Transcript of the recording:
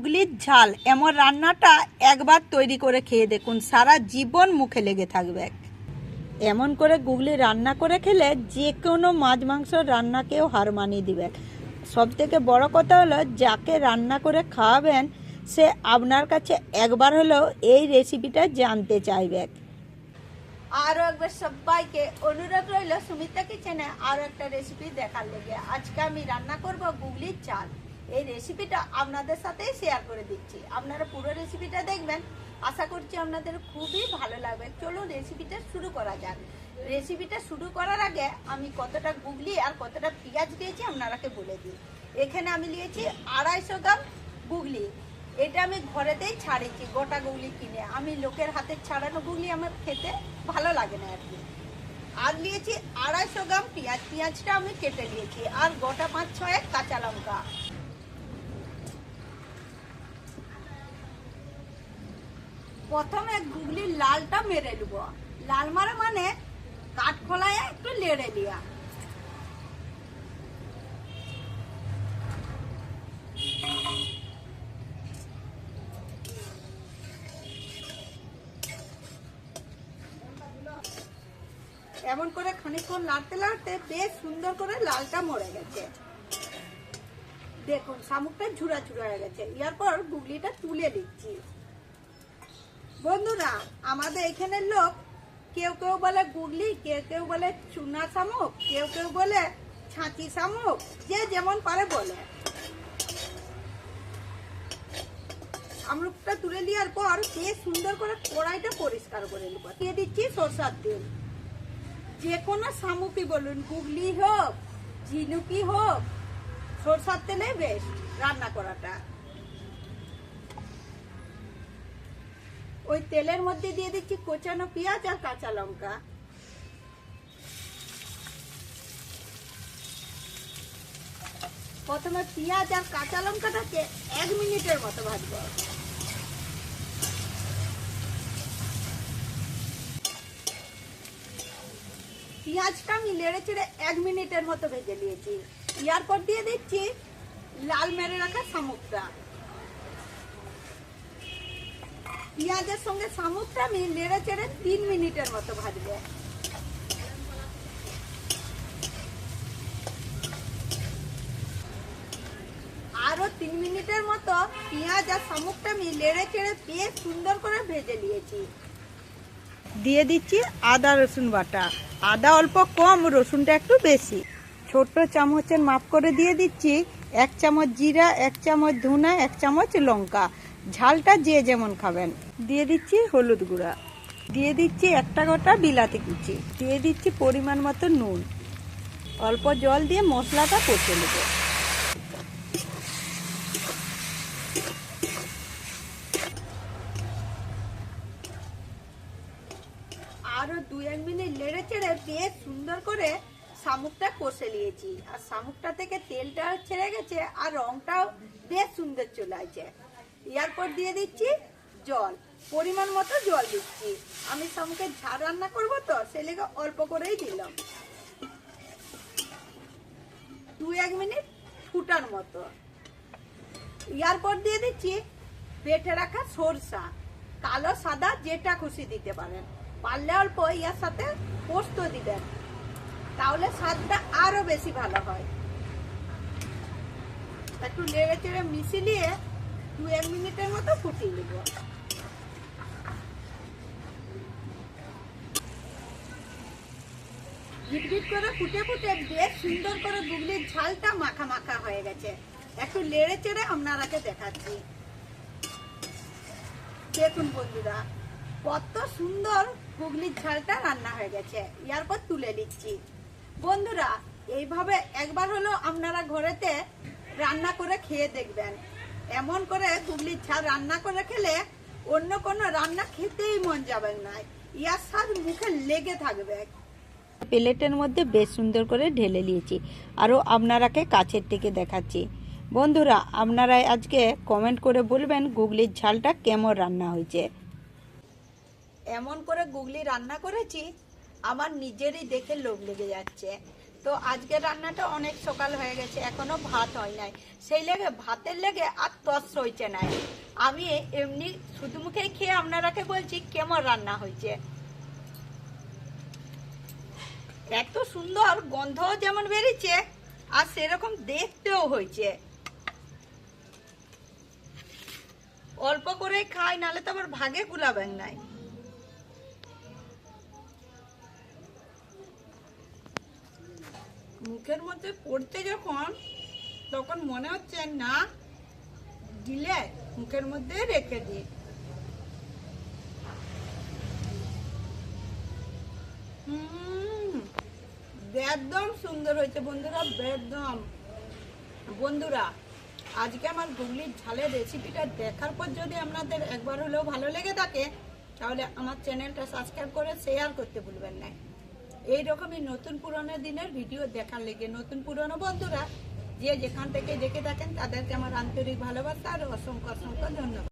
গুগলির ঝাল এমন রান্নাটা একবার তৈরি করে খেয়ে দেখুন, সারা জীবন মুখে লেগে থাকবে। এমন করে গুগলি রান্না করে খেলে যে কোনো মাছ মাংস রান্নাকেও হার মানিয়ে দিবে। সব থেকে বড় কথা হলো, যাকে রান্না করে খাওয়াবেন, সে আপনার কাছে একবার হলেও এই রেসিপিটা জানতে চাইবে। আরও একবার সবাইকে অনুরোধ রইল সুমিতা কিচেনে আরও একটা রেসিপি দেখার লেগে। আজকে আমি রান্না করব গুগলির চাল এই রেসিপিটা আপনাদের সাথেই শেয়ার করে দিচ্ছি। আপনারা পুরো রেসিপিটা দেখবেন। আশা করছি আপনাদের খুবই ভালো লাগবে। চলুন রেসিপিটা শুরু করা যাক। রেসিপিটা শুরু করার আগে আমি কতটা গুগলি আর কতটা পেঁয়াজ দিয়েছি আপনারাকে বলে দিই। এখানে আমি নিয়েছি আড়াইশো গ্রাম গুগলি। এটা আমি ঘরেতেই ছাড়িয়েছি, গোটা গুগলি কিনে। আমি লোকের হাতে ছাড়ানো গুগলি আমার খেতে ভালো লাগে না আর কি। আর নিয়েছি আড়াইশো গ্রাম পেঁয়াজ। পেঁয়াজটা আমি কেটে নিয়েছি। আর গোটা পাঁচ ছয়েক কাঁচা লঙ্কা। প্রথমে গুগলির লালটা মেরে নেব। লাল মারা মানে কাঠ খোলায় একটু লেড়ে লিয়া এমন করে খানিকক্ষণ নাড়তে নাড়তে বেশ সুন্দর করে লালটা মরে গেছে। দেখুন, শামুকটা ঝুড়া ঝুরা হয়ে গেছে। এরপর গুগলিটা তুলে দিচ্ছি বন্ধুরা, আমাদের এখানের লোক কেউ কেউ বলে গুগলি, কেউ কেউ বলে চুনা শামুক, কেউ কেউ বলে ছাঁচি শামুক, যে যেমন পারে বলে। শামুকটা তুলে নেওয়ার পর বেশ সুন্দর করে কড়াইটা পরিষ্কার করে নেব। দিয়ে দিচ্ছি সরষার তেল। যে কোনো শামুকই বলুন, গুগলি হোক, ঝিনুকি হোক, সরষার তেলে বেশ রান্না করাটা। ওই তেলের মধ্যে দিয়ে দিচ্ছি কোচানো পেঁয়াজ আর কাঁচা লঙ্কা। প্রথমে পেঁয়াজ আর কাঁচা লঙ্কাটাকে এক মিনিটের মতো ভাজবো। পেঁয়াজটা আমি নেড়ে চেড়ে এক মিনিটের মতো ভেজে নিয়েছি। ইয়ারপর দিয়ে দিচ্ছি লাল মেরে রাখা শামুকটা। পেঁয়াজের সঙ্গে শামুকটা আমি নেড়ে চেড়ে তিন মিনিটের মতো ভাজবো। আরও তিন মিনিটের মতো পেঁয়াজ আর শামুকটা আমি নেড়ে চেড়ে বেশ সুন্দর করে ভেজে নিয়েছি। দিয়ে দিচ্ছি আদা, রসুন বাটা। আদা অল্প কম, রসুনটা একটু বেশি। ছোট্ট চামচের মাপ করে দিয়ে দিচ্ছি। এক চামচ জিরা, এক চামচ ধুনা, এক চামচ লঙ্কা। ঝালটা যে যেমন খাবেন। দিয়ে দিচ্ছি হলুদ গুঁড়া। দিয়ে দিচ্ছি একটা গোটা বিলাতি কুচি। দিয়ে দিচ্ছি পরিমাণ মতো নুন। অল্প জল দিয়ে মশলাটা কষে নেব। আরও দু এক মিনিট নেড়ে চেড়ে বেশ সুন্দর করে শামুকটা কষে নিয়েছি। আর শামুকটা থেকে তেলটা ছেড়ে গেছে আর রংটাও বেশ সুন্দর চলে আসছে। এরপর দিয়ে দিচ্ছি জল। পরিমাণ মতো জল দিচ্ছি। আমি শামুকের ঝাল রান্না করব তো সে লেগে অল্প করেই দিলাম। দু এক মিনিট ফুটার মতো। এরপর দিয়ে দিচ্ছি বেটে রাখা সরষা। কালো, সাদা, যেটা খুশি দিতে পারেন। পারলে অল্প ইয়ার সাথে পোস্ত দিবেন। তাহলে স্বাদটা আরও বেশি ভালো হয়। একটু নেড়ে চেড়ে মিশিয়ে দু এক মিনিটের মতো ফুটিয়ে নেব। ভিট করে ফুটে ফুটে বেশ সুন্দর করে গুগলির ঝালটা মাখা মাখা হয়ে গেছে। একটু নেড়ে চেড়ে আপনারাকে দেখাচ্ছি। দেখুন বন্ধুরা, কত সুন্দর গুগলির ঝালটা রান্না হয়ে গেছে। এরপর তুলে নিচ্ছি। বন্ধুরা, এইভাবে একবার হলো আপনারা ঘরেতে রান্না করে খেয়ে দেখবেন। এমন করে গুগলির ঝাল রান্না করে খেলে অন্য কোনো রান্না খেতেই মন যাবে না। ইয়ার স্বাদ মুখে লেগে থাকবে। প্লেটের মধ্যে বেশ সুন্দর করে ঢেলে নিয়েছি। আরও আপনারাকে কাছের থেকে দেখাচ্ছি। বন্ধুরা আপনারা আজকে কমেন্ট করে বলবেন গুগলির ঝালটা কেমন রান্না হয়েছে। এমন করে গুগলি রান্না করেছি আমার নিজেরই দেখে লোভ লেগে যাচ্ছে। তো আজকের রান্নাটা অনেক সকাল হয়ে গেছে, এখনও ভাত হয় নাই। সেই লেগে, ভাতের লেগে আর তস হইছে নাই। আমি এমনি শুধু মুখে খেয়ে আপনারাকে বলছি, কেমন রান্না হয়েছে। এত সুন্দর গন্ধও যেমন বেরিয়েছে, আর সেরকম দেখতেও হয়েছে। অল্প করে খাই নালে তো আবার ভাগে গুলাবেন নাই। মুখের মধ্যে পড়তে যখন, তখন মনে হচ্ছে না দিলে মুখের মধ্যে রেখে দিই। একদম সুন্দর হয়েছে বন্ধুরা একদম বন্ধুরা, আজকে আমার গুগলির ঝালের রেসিপিটা দেখার পর যদি আপনাদের একবার হলেও ভালো লেগে থাকে, তাহলে আমার চ্যানেলটা সাবস্ক্রাইব করে শেয়ার করতে ভুলবেন না। এই রকমই নতুন পুরনো দিনের ভিডিও দেখার লেগে নতুন পুরনো বন্ধুরা যে যেখান থেকে দেখে থাকেন তাদেরকে আমার আন্তরিক ভালোবাসা আর অসংখ্য অসংখ্য